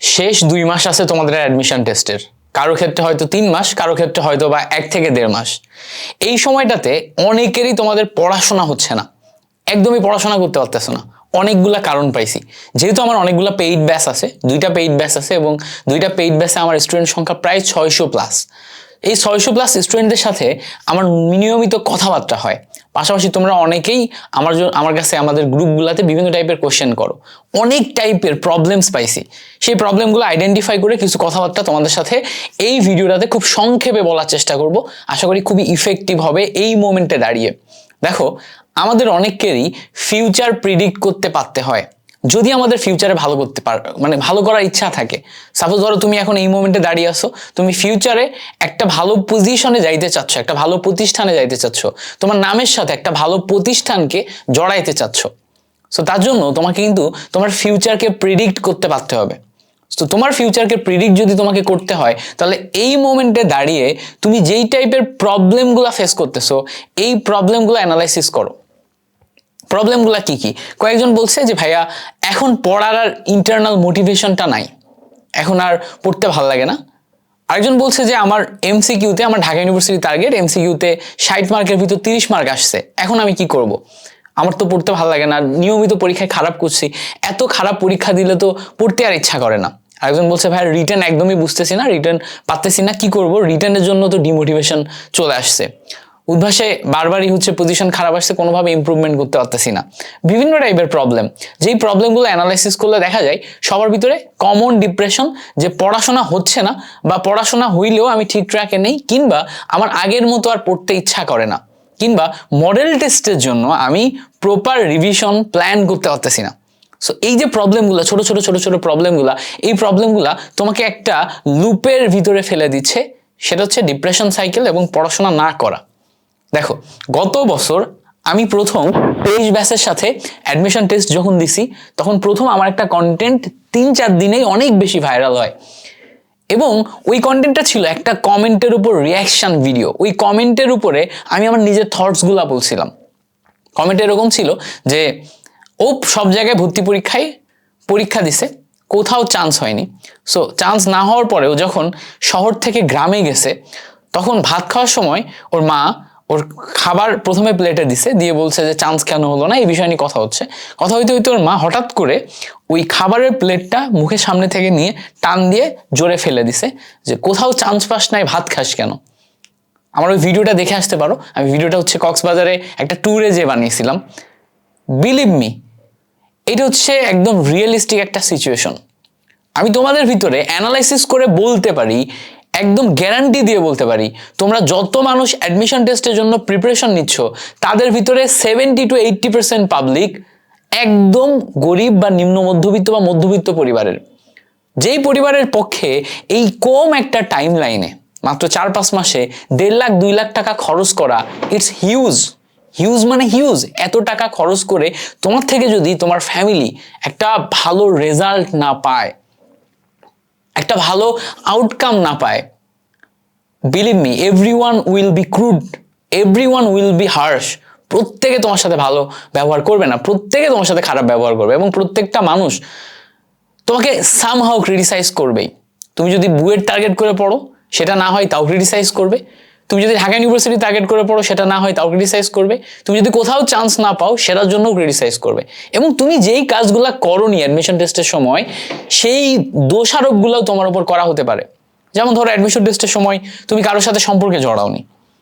শেষ দুই মাস আছে তোমাদের অ্যাডমিশন টেস্টের কারও ক্ষেত্রে হয়তো তিন মাস, কারও ক্ষেত্রে হয়তো বা এক থেকে দেড় মাস। এই সময়টাতে অনেকেরই তোমাদের পড়াশোনা হচ্ছে না। একদমই পড়াশোনা করতে পারতেছো না। অনেকগুলা কারণ পাইছি। যেহেতু আমার অনেকগুলা পেইড ব্যাচ আছে, দুইটা পেইড ব্যাচ আছে এবং দুইটা পেইড ব্যাচে আমার স্টুডেন্ট সংখ্যা প্রায় ছয়শো প্লাস এই ছয়শো প্লাস স্টুডেন্টদের সাথে আমার নিয়মিত কথাবার্তা হয়। পাশাপাশি তোমরা অনেকেই আমার আমার কাছে আমাদের গ্রুপগুলোতে বিভিন্ন টাইপের কোশ্চেন করো। অনেক টাইপের প্রবলেমস পাইছি। সেই প্রবলেমগুলো আইডেন্টিফাই করে কিছু কথাবার্তা তোমাদের সাথে এই ভিডিওটাতে খুব সংক্ষেপে বলার চেষ্টা করব। আশা করি খুবই ইফেক্টিভ হবে এই মোমেন্টে দাঁড়িয়ে। দেখো, আমাদের অনেককেরই ফিউচার প্রিডিক্ট করতে পারতে হয়। যদি আমাদের ফিউচারে ভালো করতে পার মানে ভালো করার ইচ্ছা থাকে। সাপোজ ধরো তুমি এখন এই মোমেন্টে দাঁড়িয়ে আসো তুমি ফিউচারে একটা ভালো পজিশনে যাইতে চাচ্ছ, একটা ভালো প্রতিষ্ঠানে যাইতে চাচ্ছ, তোমার নামের সাথে একটা ভালো প্রতিষ্ঠানকে জড়াইতে চাচ্ছ। সো তার জন্য তোমাকে কিন্তু তোমার ফিউচারকে প্রিডিক্ট করতে পারতে হবে। তো তোমার ফিউচারকে প্রিডিক্ট যদি তোমাকে করতে হয়, তাহলে এই মোমেন্টে দাঁড়িয়ে তুমি যেই টাইপের প্রবলেমগুলো ফেস করতেছো, এই প্রবলেমগুলো অ্যানালাইসিস করো। প্রবলেমগুলো কি কি? কয়েকজন বলছে যে, ভাইয়া, এখন পড়ার আর ইন্টারনাল মোটিভেশনটা নাই। এখন আর পড়তে ভালো লাগে না। আরেকজন বলছে যে, আমার এমসিকিউতে আমার ঢাকা ইউনিভার্সিটি টার্গেট এমসিকিউতে ষাট মার্কের ভিতর তিরিশ মার্ক আসছে। এখন আমি কি করব। আমার তো পড়তে ভালো লাগে না, নিয়মিত পরীক্ষায় খারাপ করছি। এত খারাপ পরীক্ষা দিলে তো পড়তে আর ইচ্ছা করে না। আরেকজন বলছে ভাই রিটার্ন একদমই বুঝতেছি না রিটার্ন পারতেছি না, কি করব? রিটার্নের জন্য তো ডিমোটিভেশন চলে আসছে। উদ্ভাসে বারবারই হচ্ছে পজিশন খারাপ আসছে, কোনোভাবে ইম্প্রুভমেন্ট করতে পারতেছি না। বিভিন্ন টাইপের প্রবলেম যেই প্রবলেমগুলো অ্যানালাইসিস করলে দেখা যায়, সবার ভিতরে কমন ডিপ্রেশন যে পড়াশোনা হচ্ছে না বা পড়াশোনা হইলেও আমি ঠিক ট্র্যাকে নেই, কিংবা আমার আগের মতো আর পড়তে ইচ্ছা করে না, কিংবা মডেল টেস্টের জন্য আমি প্রপার রিভিশন প্ল্যান করতে পারতেছি না। সো এই যে প্রবলেমগুলো ছোট ছোট ছোট ছোট প্রবলেমগুলো এই প্রবলেমগুলো তোমাকে একটা লুপের ভিতরে ফেলে দিচ্ছে, সেটা হচ্ছে ডিপ্রেশন সাইকেল এবং পড়াশোনা না করা। দেখো, গত বছর আমি প্রথম তেইশ ব্যাচের সাথে অ্যাডমিশন টেস্ট যখন দিছি, তখন প্রথম আমার একটা কন্টেন্ট তিন চার দিনেই অনেক বেশি ভাইরাল হয়। এবং ওই কন্টেন্টটা ছিল একটা কমেন্টের উপর রিয়াকশান ভিডিও ওই কমেন্টের উপরে আমি আমার নিজের থটসগুলা বলছিলাম। কমেন্ট এরকম ছিল যে, ও সব জায়গায় ভর্তি পরীক্ষায় পরীক্ষা দিছে, কোথাও চান্স হয়নি। সো চান্স না হওয়ার পরেও যখন শহর থেকে গ্রামে গেছে, তখন ভাত খাওয়ার সময় ওর মা ওর খাবার প্রথমে প্লেটে দিছে, দিয়ে বলছে যে চান্স কেন হলো না? এই বিষয় নিয়ে কথা হচ্ছে। কথা হইতে হইতে ওর মা হঠাৎ করে ওই খাবারের প্লেটটা মুখের সামনে থেকে নিয়ে টান দিয়ে জোরে ফেলে দিছে যে, কোথাও চান্স পাস নাই, ভাত খাস কেন? আমার ওই ভিডিওটা দেখে আসতে পারো। আমি ভিডিওটা হচ্ছে কক্সবাজারে একটা ট্যুরে যে বানিয়েছিলাম। বিলিভ মি এটা হচ্ছে একদম রিয়েলিস্টিক একটা সিচুয়েশন আমি তোমাদের ভিতরে অ্যানালাইসিস করে বলতে পারি একদম গ্যারান্টি দিয়ে বলতে পারি, তোমরা যত মানুষ অ্যাডমিশন টেস্টের জন্য প্রিপারেশন নিচ্ছ, তাদের ভিতরে seventy two eighty percent public একদম গরিব বা নিম্ন মধ্যবিত্ত বা মধ্যবিত্ত পরিবারের। যেই পরিবারের পক্ষে এই কম একটা টাইম লাইনে মাত্র চার পাঁচ মাসে দেড় লাখ, দুই লাখ টাকা খরচ করা ইটস হিউজ হিউজ মানে হিউজ এত টাকা খরচ করে তোমার থেকে যদি তোমার ফ্যামিলি একটা ভালো রেজাল্ট না পায় একটা ভালো আউটকাম না পায়। Believe me everyone will be crude everyone will be harsh প্রত্যেকে তোমার সাথে ভালো ব্যবহার করবে না, প্রত্যেকে তোমার সাথে খারাপ ব্যবহার করবে এবং প্রত্যেকটা মানুষ তোমাকে সামহাও ক্রিটিসাইজ করবেই। তুমি যদি বুয়ের টার্গেট করে পড়ো, সেটা না হয় তাও ক্রিটিসাইজ করবে। তুমি যদি ঢাকা ইউনিভার্সিটি টার্গেট করে পড়ো, সেটা না হয় তাও ক্রিটিসাইজ করবে। তুমি যদি কোথাও চান্স না পাও, সেটার জন্য ক্রিটিসাইজ করবে। এবং তুমি যেই কাজগুলো করনি অ্যাডমিশন টেস্টের সময়, সেই দোষারোপগুলোও তোমার উপর করা হতে পারে। যেমন ধরো অ্যাডমিশন টেস্টের সময় তুমি কারোর সাথে সম্পর্কে জড়াওনি।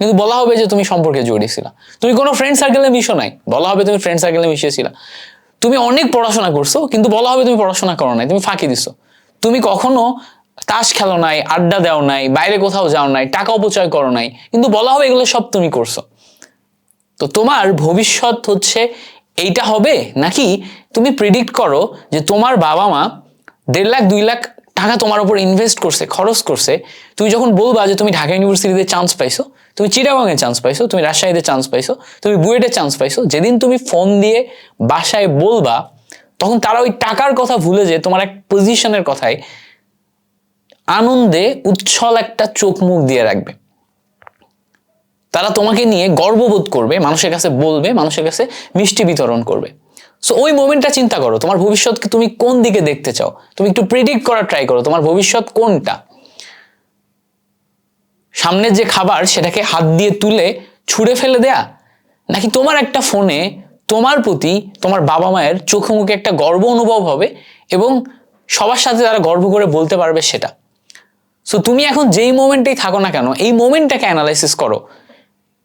কিন্তু বলা হবে যে তুমি সম্পর্কে জড়িয়েছিলা তুমি কোনো ফ্রেন্ড সার্কেলে মিশো নাই। বলা হবে তুমি ফ্রেন্ড সার্কেলে মিশিয়েছিলা। তুমি অনেক পড়াশোনা করছ, কিন্তু বলা হবে তুমি পড়াশোনা করো নাই, তুমি ফাঁকি দিছো। তুমি কখনো তাস খেলো নাই, আড্ডা দেও নাই, বাইরে কোথাও যাও নাই, টাকা অপচয় করো নাই। কিন্তু বলা হবে এগুলো সব তুমি করছ। তো তোমার ভবিষ্যৎ হচ্ছে এইটা হবে নাকি তুমি প্রিডিক্ট করো যে তোমার বাবা মা দেড় লাখ, দুই লাখ টাকা তোমার উপর ইনভেস্ট করছে, খরচ করছে। তুমি যখন বলবা যে তুমি ঢাকা ইউনিভার্সিটিতে চান্স পাইছো, তুমি চিটাগংয়ে চান্স পাইছো, তুমি রাজশাহীতে চান্স পাইছো, তুমি বুয়েটে চান্স পাইছো, যেদিন তুমি ফোন দিয়ে বাসায় বলবা, তখন তারা ওই টাকার কথা ভুলে যে তোমার এক পজিশনের কথায় আনন্দে উচ্ছল একটা চোখ মুখ দিয়ে রাখবে। তারা তোমাকে নিয়ে গর্ববোধ করবে, মানুষের কাছে বলবে, মানুষের কাছে মিষ্টি বিতরণ করবে। সো ওই মোমেন্টটা চিন্তা করো, তোমার ভবিষ্যৎকে তুমি কোন দিকে দেখতে চাও? তুমি একটু প্রিডিক্ট করার ট্রাই করো, তোমার ভবিষ্যৎ কোনটা? সামনের যে খাবার, সেটাকে হাত দিয়ে তুলে ছুঁড়ে ফেলে দেয়া? নাকি তোমার একটা ফোনে তোমার প্রতি তোমার বাবা মায়ের চোখে মুখে একটা গর্ব অনুভব হবে এবং সবার সাথে তারা গর্ব করে বলতে পারবে সেটা? সো তুমি এখন যেই মোমেন্টেই থাকো না কেন, এই মোমেন্টটাকে অ্যানালাইসিস করো।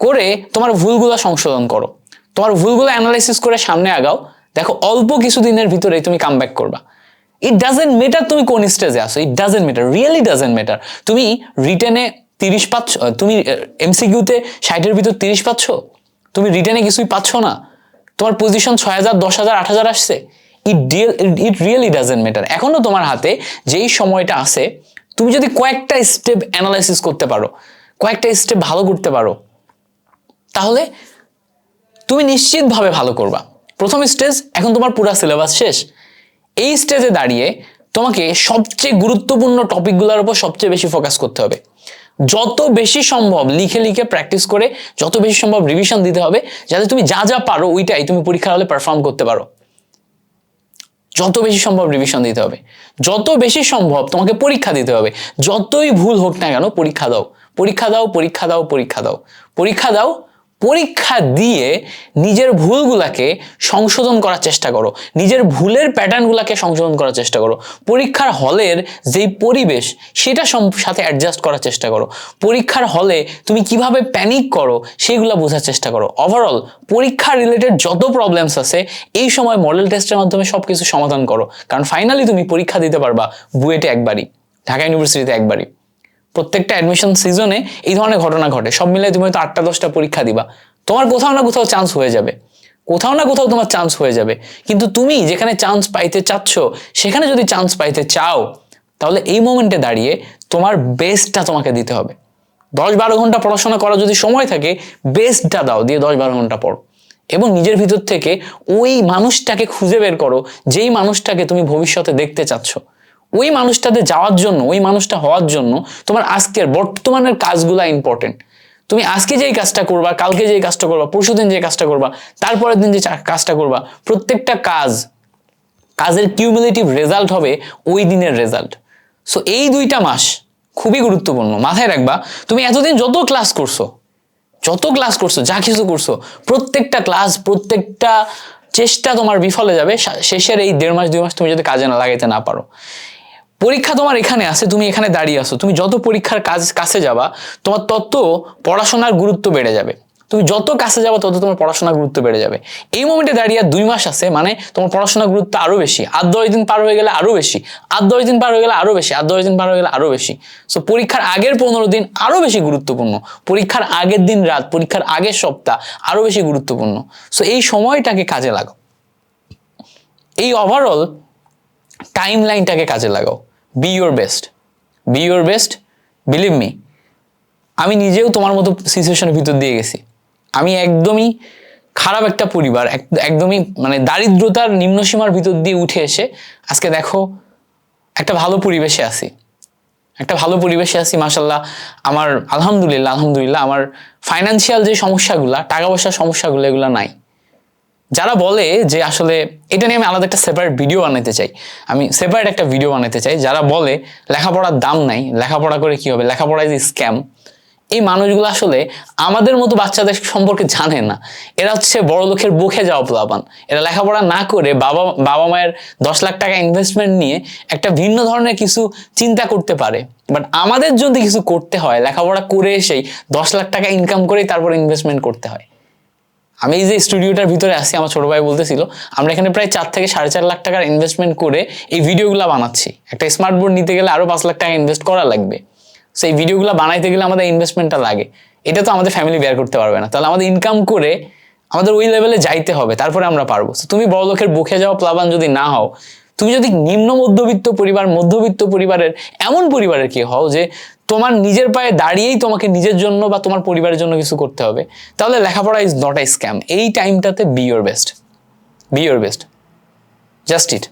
করে তোমার ভুলগুলো সংশোধন করো। তোমার ভুলগুলো অ্যানালাইসিস করে সামনে আগাও। দেখো, অল্প কিছু দিনের ভিতরেই তুমি কাম ব্যাক করবা। ইট ডাজেন্ট মেটার তুমি কোন স্টেজে আসো it doesn't matter really doesn't matter তুমি রিটেনে তিরিশ পাচ্ছ তুমি এমসিকিউতে ষাটের ভিতর তিরিশ পাচ্ছ? তুমি রিটেনে কিছুই পাচ্ছ না। তোমার পজিশন ছয় হাজার, দশ হাজার, আট হাজার আসছে। It deal it really doesn't matter এখনও তোমার হাতে যেই সময়টা আছে তুমি যদি কয়েকটা স্টেপ অ্যানালাইসিস করতে পারো, কয়েকটা স্টেপ ভালো করতে পারো, তাহলে তুমি নিশ্চিতভাবে ভালো করবা। প্রথম স্টেজ এখন তোমার পুরো সিলেবাস শেষ। এই স্টেজে দাঁড়িয়ে তোমাকে সবচেয়ে গুরুত্বপূর্ণ টপিকগুলোর উপর সবচেয়ে বেশি ফোকাস করতে হবে। যত বেশি সম্ভব লিখে লিখে প্র্যাকটিস করে, যত বেশি সম্ভব রিভিশন দিতে হবে, যাতে তুমি যা যা পারো, ওইটাই তুমি পরীক্ষার হলে পারফর্ম করতে পারো। যত বেশি সম্ভব রিভিশন দিতে হবে। যত বেশি সম্ভব তোমাকে পরীক্ষা দিতে হবে। যতই ভুল হোক না কেন, পরীক্ষা দাও। পরীক্ষা দাও পরীক্ষা দাও পরীক্ষা দাও। পরীক্ষা দাও পরীক্ষা দিয়ে নিজের ভুলগুলাকে সংশোধন করার চেষ্টা করো। নিজের ভুলের প্যাটার্নগুলোকে সংশোধন করার চেষ্টা করো। পরীক্ষার হলের যেই পরিবেশ, সেটা সাথে অ্যাডজাস্ট করার চেষ্টা করো। পরীক্ষার হলে তুমি কীভাবে প্যানিক করো, সেগুলো বোঝার চেষ্টা করো। ওভারঅল পরীক্ষা রিলেটেড যত প্রবলেমস আছে, এই সময় মডেল টেস্টের মাধ্যমে সব কিছু সমাধান করো। কারণ ফাইনালি তুমি পরীক্ষা দিতে পারবা, বুয়েটে একবারই, ঢাকা ইউনিভার্সিটিতে একবারই। প্রত্যেকটা অ্যাডমিশন সিজনে এই ধরনের ঘটনা ঘটে। সব মিলে তুমি হয়তো আটটা, দশটা পরীক্ষা দিবা। তোমার কোথাও না কোথাও চান্স হয়ে যাবে। কোথাও না কোথাও তোমার চান্স হয়ে যাবে। কিন্তু তুমি যেখানে চান্স পাইতে চাচ্ছ, সেখানে যদি চান্স পাইতে চাও, তাহলে এই মোমেন্টে দাঁড়িয়ে তোমার বেস্টটা তোমাকে দিতে হবে। দশ বারো ঘণ্টা পড়াশোনা করার যদি সময় থাকে বেস্টটা দাও, দিয়ে দশ বারো ঘণ্টা পড়ো। এবং নিজের ভিতর থেকে ওই মানুষটাকে খুঁজে বের করো, যেই মানুষটাকে তুমি ভবিষ্যতে দেখতে চাচ্ছ। ওই মানুষটাতে যাওয়ার জন্য, ওই মানুষটা হওয়ার জন্য তোমার আজকের বর্তমানের কাজগুলা ইম্পর্টেন্ট তুমি আজকে যেই কাজটা করবা, কালকে যেই কাজটা করবা, পরশুদিন যে কাজটা করবা, তারপরের দিন যে কাজটা করবা, প্রত্যেকটা কাজ, কাজের কিউমুলেটিভ রেজাল্ট হবে ওই দিনের রেজাল্ট সো এই দুইটা মাস খুবই গুরুত্বপূর্ণ। মাথায় রাখবা, তুমি এতদিন যত ক্লাস করছ, যত ক্লাস করছ, যা কিছু করছ, প্রত্যেকটা ক্লাস প্রত্যেকটা চেষ্টা তোমার বিফলে যাবে শেষের এই দেড় মাস, দুই মাস তুমি যদি কাজে না লাগাইতে না পারো। পরীক্ষা তোমার এখানে আছে, তুমি এখানে দাঁড়িয়ে আছো। তুমি যত পরীক্ষার কাজ, কাছে যাবা, তোমার তত পড়াশোনার গুরুত্ব বেড়ে যাবে। তুমি যত কাছে যাবা, তত তোমার পড়াশোনার গুরুত্ব বেড়ে যাবে। এই মোমেন্টে দাঁড়িয়ে দুই মাস আছে মানে তোমার পড়াশোনার গুরুত্ব আরও বেশি। আর দশ দিন পার হয়ে গেলে আরও বেশি। আর দশ দিন পার হয়ে গেলে আরও বেশি। আর দশ দিন পার হয়ে গেলে আরও বেশি। সো পরীক্ষার আগের পনেরো দিন আরও বেশি গুরুত্বপূর্ণ। পরীক্ষার আগের দিন রাত, পরীক্ষার আগের সপ্তাহ আরও বেশি গুরুত্বপূর্ণ। সো এই সময়টাকে কাজে লাগাও। এই ওভারঅল টাইম লাইনটাকে কাজে লাগাও। Be your best be your best believe me আমি নিজেও তোমার মতো সিচুয়েশনের ভিতর দিয়ে গেছি। আমি একদমই খারাপ একটা পরিবার, এক- একদমই মানে দারিদ্রতার নিম্নসীমার ভিতর দিয়ে উঠে এসে আজকে দেখো একটা ভালো পরিবেশে আছি। একটা ভালো পরিবেশে আছি মাসাল্লাহ আমার, আলহামদুলিল্লাহ আলহামদুলিল্লাহ, আমার ফাইন্যান্সিয়াল যে সমস্যাগুলা, টাকা পয়সার সমস্যাগুলো, এগুলো নাই। যারা বলে যে আসলে এটা নিয়ে আমি আলাদা একটা সেপারেট ভিডিও বানাতে চাই, আমি সেপারেট একটা ভিডিও বানাতে চাই, যারা বলে লেখাপড়ার দাম নাই, লেখাপড়া করে কি হবে? লেখাপড়া যে স্ক্যাম এই মানুষগুলো আসলে আমাদের মতো বাচ্চাদের সম্পর্কে জানে না। এরা হচ্ছে বড় লোকের বুকে যাওয়া প্লাবান এরা লেখাপড়া না করে বাবা বাবা মায়ের দশ লাখ টাকা ইনভেস্টমেন্ট নিয়ে একটা ভিন্ন ধরনের কিছু চিন্তা করতে পারে। বাট আমাদের যদি কিছু করতে হয়, লেখাপড়া করে এসেই দশ লাখ টাকা ইনকাম করেই তারপর ইনভেস্টমেন্ট করতে হয়। আমি এই যে স্টুডিওটার ভিতরে আছি, আমার ছোট ভাই বলতেছিল, আমরা এখানে প্রায় চার থেকে সাড়ে চার লাখ টাকার ইনভেস্টমেন্ট করে এই ভিডিওগুলো বানাচ্ছি। একটা স্মার্ট বোর্ড নিতে গেলে আরও পাঁচ লাখ টাকা ইনভেস্ট করা লাগবে। সো এই ভিডিওগুলো বানাইতে গেলে আমাদের ইনভেস্টমেন্টটা লাগে। এটা তো আমাদের ফ্যামিলি বেয়ার করতে পারবে না। তাহলে আমাদের ইনকাম করে আমাদের ওই লেভেলে যাইতে হবে, তারপরে আমরা পারব। তুমি বড় লোকের বুকে যাওয়া প্লাবান যদি না হও, তুমি যদি নিম্ন মধ্যবিত্ত পরিবার, মধ্যবিত্ত পরিবারের এমন পরিবারের কি হও যে তোমার নিজের পায়ে দাঁড়িয়েই তোমাকে নিজের জন্য বা তোমার পরিবারের জন্য কিছু করতে হবে। তাহলে লেখাপড়া ইজ নট আ স্ক্যাম এই টাইমটাতে be your best be your best just it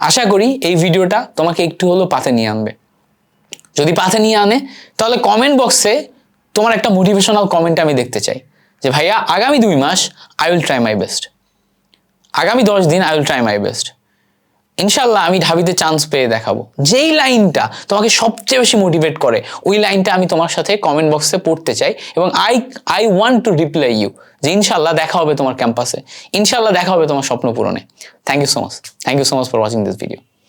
আশা করি এই ভিডিওটা তোমাকে একটু হলেও পাতে নিয়ে আনবে। যদি পাতে নিয়ে আনে, তাহলে কমেন্ট বক্সে তোমার একটা মোটিভেশনাল কমেন্ট আমি দেখতে চাই। যে ভাইয়া, আগামী দুই মাস I will try my best আগামী দশ দিন I will try my best ইনশাল্লাহ আমি ঢাবিতে চান্স পেয়ে দেখাবো। যেই লাইনটা তোমাকে সবচেয়ে বেশি মোটিভেট করে, ওই লাইনটা আমি তোমার সাথে কমেন্ট বক্সে পড়তে চাই এবং I I want to reply you যে ইনশাল্লাহ দেখা হবে তোমার ক্যাম্পাসে ইনশাল্লাহ দেখা হবে তোমার স্বপ্ন পূরণে। Thank you so much thank you so much for watching this video